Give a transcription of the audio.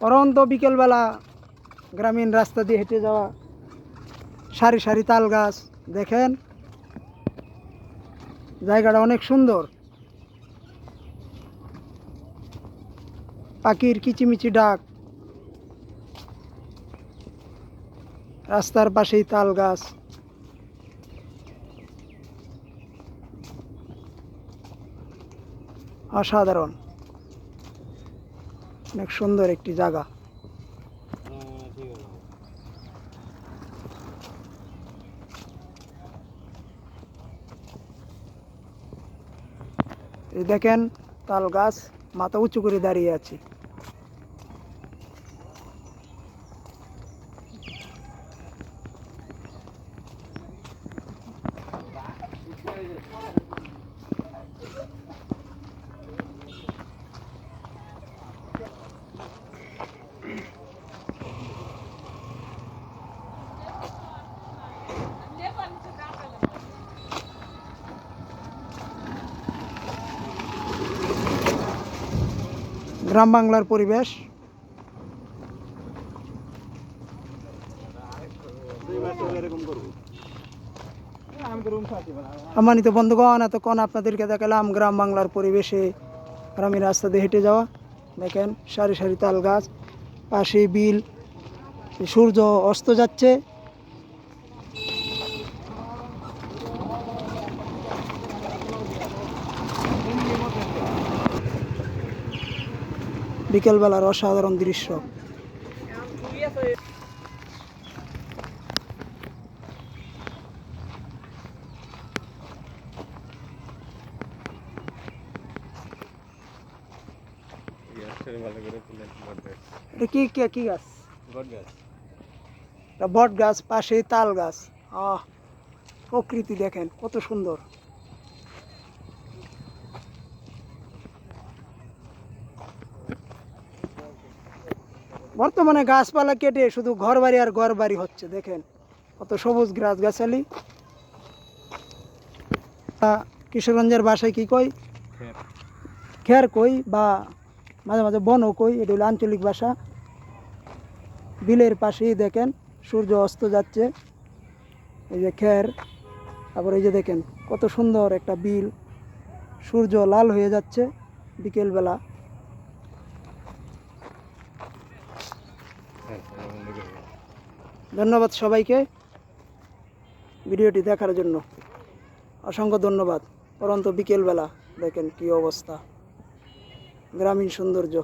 অরন্ত বিকেলবেলা গ্রামীণ রাস্তা দিয়ে হেঁটে যাওয়া সারি সারি তাল গাছ, দেখেন? জায়গাটা অনেক সুন্দর। পাখির কিচিমিচি ডাক। রাস্তার পাশেই তাল গাছ। অসাধারণ। অনেক সুন্দর একটি জায়গা। দেখেন তাল গাছ মাথা উঁচু করে দাঁড়িয়ে আছে। গ্রাম বাংলার পরিবেশ। সম্মানিত বন্ধুগণ, এতক্ষণ আপনাদেরকে দেখালাম গ্রাম বাংলার পরিবেশে গ্রামীণ রাস্তা দিয়ে হেঁটে যাওয়া। দেখেন, সারি সারি তাল গাছ, পাশে বিল, সূর্য অস্ত যাচ্ছে। বিকেলবেলার অসাধারণ দৃশ্য। কি কি গাছ? এটা বট গাছ, পাশে তাল গাছ। আহ, প্রকৃতি দেখেন, কত সুন্দর। বর্তমানে গাছপালা কেটে শুধু ঘর বাড়ি আর ঘর বাড়ি হচ্ছে দেখেন। কত সবুজ গাছ গাছালি কিশোরগঞ্জের বাসায় কি কই? খের কই বা মাঝে মাঝে বনও কই এটা হলো আঞ্চলিক ভাষা। বিলের পাশেই দেখেন সূর্য অস্ত যাচ্ছে। এই যে খের তারপর এই যে দেখেন কত সুন্দর একটা বিল। সূর্য লাল হয়ে যাচ্ছে বিকেলবেলা। ধন্যবাদ সবাইকে ভিডিওটি দেখার জন্য। অসংখ্য ধন্যবাদ। পরন্ত বিকেলবেলা দেখেন কি অবস্থা। গ্রামীণ সৌন্দর্য।